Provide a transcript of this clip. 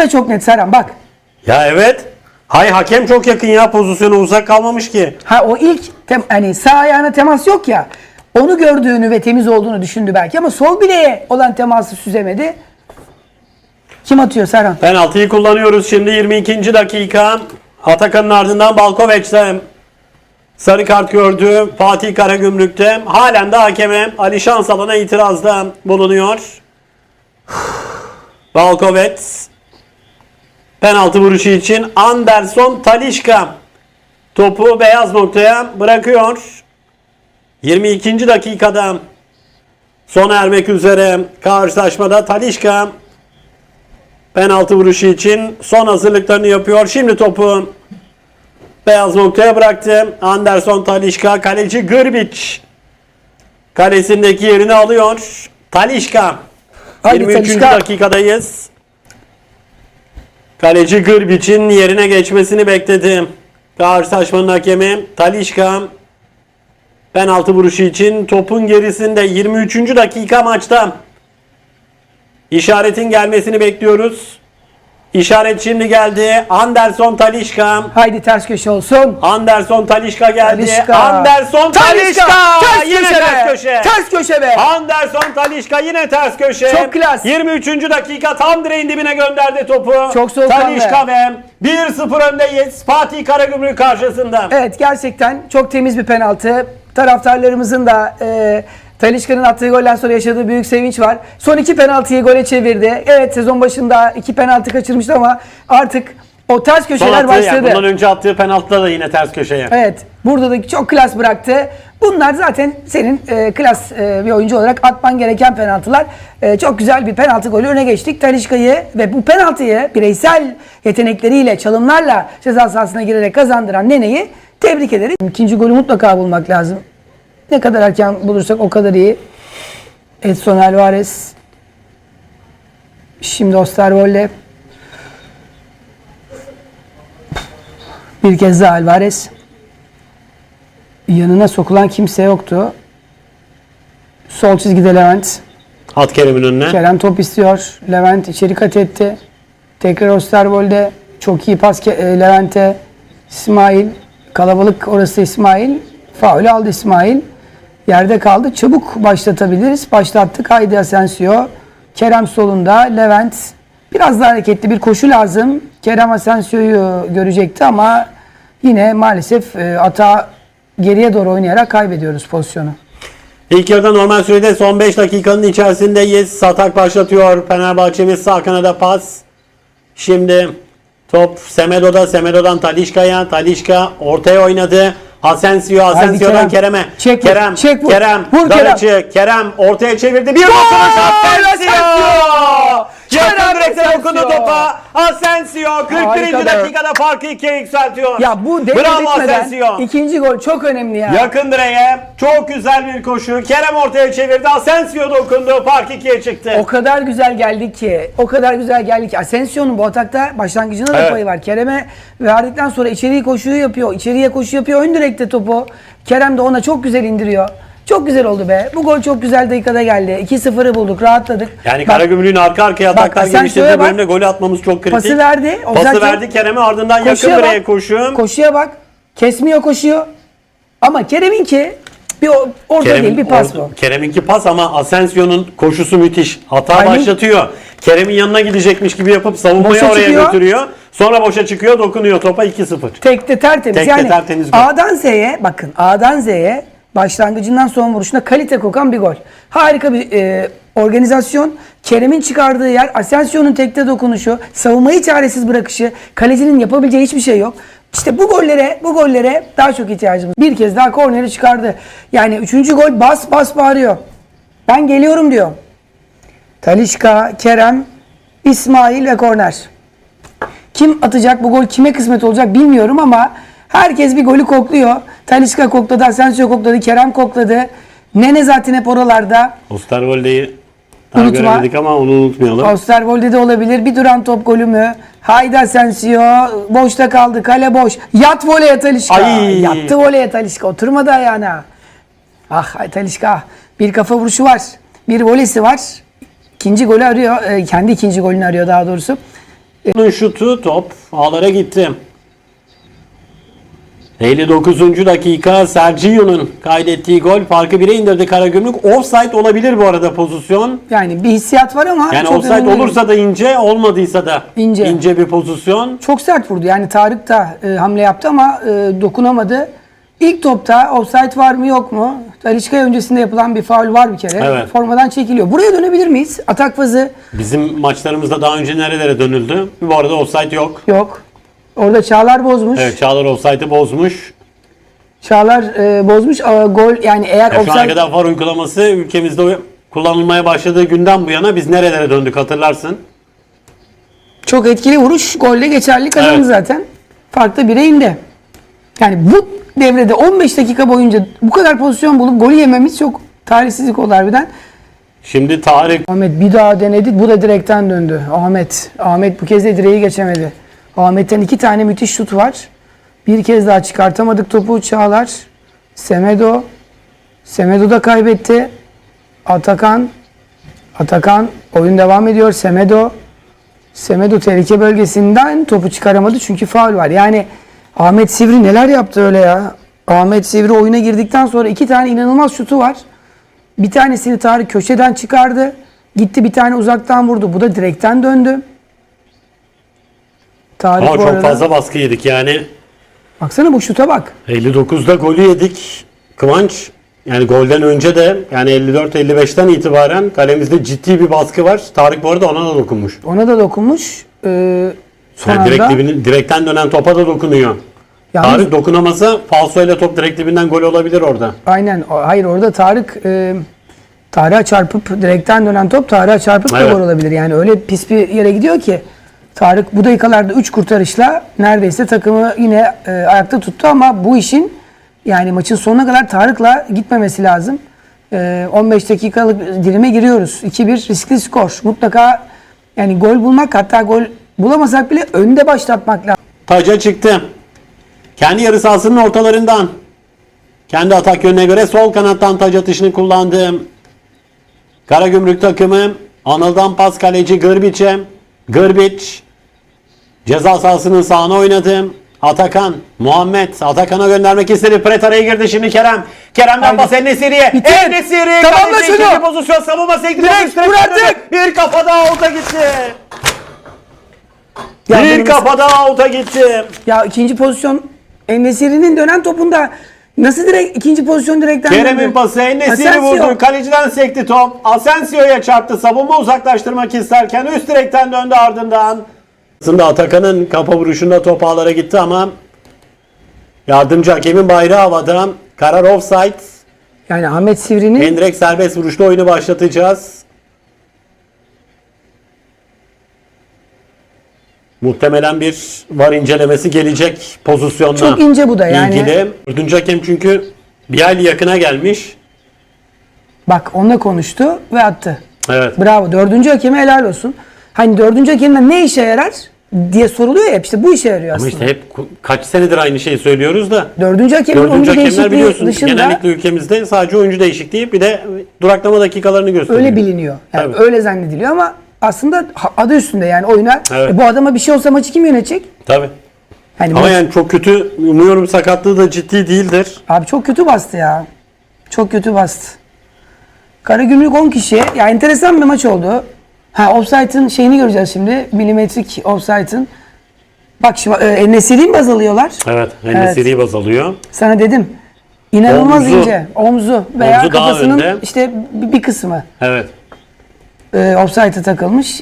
da çok net Serhan bak. Ya evet. Hay hakem çok yakın ya pozisyona uzak kalmamış ki. Ha o ilk tem, hani sağ ayağına temas yok ya. Onu gördüğünü ve temiz olduğunu düşündü belki ama sol bileğe olan teması süzemedi. Kim atıyor Serhan? Penaltıyı kullanıyoruz şimdi 22. dakika. Atakan'ın ardından Balkoveç'te sarı kart gördü. Fatih Karagümrük'te. Halen de hakeme Ali Şansalan'a itirazda bulunuyor. Balkoveç penaltı vuruşu için Anderson Talişka topu beyaz noktaya bırakıyor. 22. dakikada sona ermek üzere karşılaşmada Talişka penaltı vuruşu için son hazırlıklarını yapıyor. Şimdi topu beyaz noktaya bıraktı. Anderson Talişka, kaleci Grbic kalesindeki yerini alıyor. Talişka. Haydi 23. Talisca. dakikadayız. Kaleci Grbic'in yerine geçmesini bekledi. Karşılaşmanın hakemi Talişka penaltı vuruşu için topun gerisinde 23. dakika maçta. İşaretin gelmesini bekliyoruz. İşaret şimdi geldi. Anderson Talişka. Haydi ters köşe olsun. Anderson Talişka geldi. Talişka. Anderson Talişka. Ters Yine köşe ters be. köşe. Ters köşe be. Anderson Talişka yine ters köşe. Çok klas. 23. dakika tam direğin dibine gönderdi topu. Çok soğukkanlı. Talişka ve 1-0 öndeyiz. Fatih Karagümrük karşısında. Evet gerçekten çok temiz bir penaltı. Taraftarlarımızın da e, Talişka'nın attığı golden sonra yaşadığı büyük sevinç var. Son iki penaltıyı gole çevirdi. Evet sezon başında iki penaltı kaçırmıştı ama artık o ters köşeler başladı. yani bundan önce attığı penaltıda da yine ters köşeye. Evet. Burada da çok klas bıraktı. Bunlar zaten senin e, klas e, bir oyuncu olarak atman gereken penaltılar. E, çok güzel bir penaltı golü öne geçtik. Talişka'yı ve bu penaltıyı bireysel yetenekleriyle, çalımlarla ceza sahasına girerek kazandıran Nene'yi tebrik ederiz. İkinci golü mutlaka bulmak lazım. Ne kadar erken bulursak o kadar iyi. Edson Alvarez. Şimdi Osterwold'e. Bir kez daha Alvarez. Yanına sokulan kimse yoktu. Sol çizgide Levent. At Kerem'in önüne. Kerem top istiyor. Levent içeri kat etti. Tekrar Osterwold'e. Çok iyi pas e, Levent'e. İsmail. Kalabalık orası İsmail. Faul aldı İsmail. Yerde kaldı. Çabuk başlatabiliriz. Başlattık. Haydi Asensio. Kerem solunda. Levent. Biraz daha hareketli bir koşu lazım. Kerem Asensio'yu görecekti ama yine maalesef e, ata geriye doğru oynayarak kaybediyoruz pozisyonu. İlk yarıda normal sürede son 5 dakikanın içerisindeyiz. Satak başlatıyor. Fenerbahçe ve sağ kanada pas. Şimdi top Semedo'da. Semedo'dan Talişka'ya. Talişka ortaya oynadı. Asensio, Asensio'dan Kerem. Kerem'e. Çek Kerem, çek vur. Kerem, Vur Kerem. Kerem ortaya çevirdi. Bir dokunuş Asensio! Yakın Kerem Asensio. Dokundu topa. Asensio 41. Harika be. dakikada farkı ikiye yükseltiyor. Ya bu devre Bravo bitmeden Asensio. ikinci gol çok önemli ya. Yakın direğe çok güzel bir koşu. Kerem ortaya çevirdi. Asensio dokundu. Fark ikiye çıktı. O kadar güzel geldi ki, o kadar güzel geldi ki Asensio'nun bu atakta başlangıcında da Evet. payı var. Kerem'e verdikten sonra içeriye koşuyu yapıyor. içeriye koşu yapıyor. Ön direkte topu. Kerem de ona çok güzel indiriyor. Çok güzel oldu be. Bu gol çok güzel dakikada geldi. 2-0'ı bulduk. Rahatladık. Yani Bak, Karagümrük'ün arka arkaya ataklar Asensio'ya geliştirdiği bak. bölümde golü atmamız çok kritik. Pası verdi. Pası verdi Kerem'e ardından yakın koşuya bak. koşu. Koşuya bak. Kesmiyor koşuyor. Ama Kerem'inki bir o- orta değil bir pas bu. Kerem'inki pas ama Asensio'nun koşusu müthiş. Hata Aynen. başlatıyor. Kerem'in yanına gidecekmiş gibi yapıp savunmayı Boşa oraya çıkıyor. götürüyor. Sonra boşa çıkıyor, dokunuyor topa 2-0. Tekte tertemiz. Tekte yani tertemiz gol. A'dan Z'ye bakın A'dan Z'ye başlangıcından son vuruşuna kalite kokan bir gol. Harika bir e, organizasyon. Kerem'in çıkardığı yer, Asensio'nun tekte dokunuşu, savunmayı çaresiz bırakışı, kalecinin yapabileceği hiçbir şey yok. İşte bu gollere, bu gollere daha çok ihtiyacımız. Bir kez daha korneri çıkardı. Yani üçüncü gol bas bas bağırıyor. Ben geliyorum diyor. Talişka, Kerem, İsmail ve korner. Kim atacak bu gol kime kısmet olacak bilmiyorum ama herkes bir golü kokluyor. Talisca kokladı, Asensio kokladı, Kerem kokladı. Nene zaten hep oralarda. Osterwolde'yi daha Unutma. göremedik ama onu unutmayalım. Osterwolde de olabilir. Bir duran top golü mü? Haydi Asensio. Boşta kaldı. Kale boş. Yat voleye Talisca. Ay. Yattı voleye Talisca. Oturmadı ayağına. Ah ay Talisca. Bir kafa vuruşu var. Bir volesi var. İkinci golü arıyor. Ee, kendi ikinci golünü arıyor daha doğrusu. Bunun şutu top ağlara gitti. 59. dakika Sergio'nun kaydettiği gol farkı 1'e indirdi Karagümrük. Offside olabilir bu arada pozisyon. Yani bir hissiyat var ama Yani çok offside olursa da ince, olmadıysa da İnce. ince bir pozisyon. çok sert vurdu. Yani Tarık da e, hamle yaptı ama e, dokunamadı. İlk topta offside var mı yok mu? Talişka'ya öncesinde yapılan bir faul var bir kere. Evet. Formadan çekiliyor. Buraya dönebilir miyiz? Atak fazı Bizim maçlarımızda daha önce nerelere dönüldü? Bu arada offside yok. yok. Orada Çağlar bozmuş. Evet Çağlar offside'ı bozmuş. Çağlar e, bozmuş. A, gol yani eğer Ya şu ana offside kadar var uygulaması ülkemizde kullanılmaya başladığı günden bu yana biz nerelere döndük hatırlarsın. çok etkili vuruş golle geçerli kazandı Evet. zaten. Farklı bire indi. Yani bu devrede 15 dakika boyunca bu kadar pozisyon bulup golü yememiz çok talihsizlik oldu harbiden. Şimdi Tarık Ahmet bir daha denedi. Bu da direkten döndü. Ahmet. Ahmet bu kez de direği geçemedi. Ahmet'ten iki tane müthiş şut var. Bir kez daha çıkartamadık topu Çağlar. Semedo. Semedo da kaybetti. Atakan. Atakan. Oyun devam ediyor. Semedo. Semedo tehlike bölgesinden topu çıkaramadı çünkü faul var. Yani Ahmet Sivri neler yaptı öyle ya. Ahmet Sivri oyuna girdikten sonra iki tane inanılmaz şutu var. Bir tanesini Tarık köşeden çıkardı. Gitti bir tane uzaktan vurdu. Bu da direkten döndü. Tarık ama bu çok arada- fazla baskı yedik yani. Baksana bu şuta bak. 59'da golü yedik. Kıvanç yani golden önce de yani 54-55'ten itibaren kalemizde ciddi bir baskı var. Tarık bu arada ona da dokunmuş. Ona da dokunmuş. Ee, son Yani direkt anda. dibinin, direkten dönen topa da dokunuyor. Yalnız- Tarık dokunamasa falsoyla top direkt dibinden gol olabilir orada. Aynen. O- Hayır orada Tarık e, Tarık'a çarpıp direkten dönen top Tarık'a çarpıp da Evet. gol olabilir. Yani öyle pis bir yere gidiyor ki Tarık bu dakikalarda 3 kurtarışla neredeyse takımı yine e, ayakta tuttu ama bu işin yani maçın sonuna kadar Tarık'la gitmemesi lazım. E, 15 dakikalık dilime giriyoruz. 2-1 riskli skor. Mutlaka yani gol bulmak hatta gol bulamasak bile önde başlatmak lazım. Taca çıktı. Kendi yarı sahasının ortalarından. Kendi atak yönüne göre sol kanattan taç atışını kullandı. Karagümrük takımı Anıl'dan pas kaleci Gırbiç'e. Gırbiç ceza sahasının sağına oynadı. Atakan, Muhammed Atakan'a göndermek istedi. Pret araya girdi şimdi Kerem. Kerem'den pas Enesiri'ye. Bitir. Enesiri. Tamamla şunu. ikinci pozisyon savunma sekti. Direkt vur artık. Bir kafa daha out'a gitti. Ya bir benim- kafa daha out'a gitti. Ya ikinci pozisyon Enesiri'nin dönen topunda nasıl direkt ikinci pozisyon direkten Kerem'in döndü? pası Enesiri Asensio. vurdu. Kaleciden sekti top. Asensio'ya çarptı. Savunma uzaklaştırmak isterken üst direkten döndü ardından. Aslında Atakan'ın kafa vuruşunda top ağlara gitti ama yardımcı hakemin bayrağı havada. Karar offside. Yani Ahmet Sivri'nin Endirek serbest vuruşta oyunu başlatacağız. Muhtemelen bir var incelemesi gelecek pozisyonda. Çok ince bu da yani. İlgili. Dördüncü hakem çünkü bir aylı yakına gelmiş. bak onunla konuştu ve attı. Evet. Bravo. Dördüncü hakeme helal olsun. Hani dördüncü hakemden ne işe yarar diye soruluyor ya işte bu işe yarıyor Ama aslında. işte hep ku- kaç senedir aynı şeyi söylüyoruz da. Dördüncü hakemin Dördüncü oyuncu hakemler değişikliği biliyorsun dışında genellikle ülkemizde sadece oyuncu değişikliği bir de duraklama dakikalarını gösteriyor. öyle biliniyor. Yani Tabii. öyle zannediliyor ama aslında ha- adı üstünde yani oyuna Evet. e, bu adama bir şey olsa maçı kim yönetecek? Tabii. Yani Ama maç- yani çok kötü umuyorum sakatlığı da ciddi değildir. Abi çok kötü bastı ya. Çok kötü bastı. Karagümrük 10 kişi. Ya enteresan bir maç oldu. Ha offside'ın şeyini göreceğiz şimdi. Milimetrik offside'ın. Bak şimdi e, Enesiri'yi mi baz alıyorlar? Evet. Enesiri baz alıyor. Sana dedim. İnanılmaz Omzu. ince. Omzu veya Omzu kafasının işte bir, kısmı Evet. e, offside'a takılmış.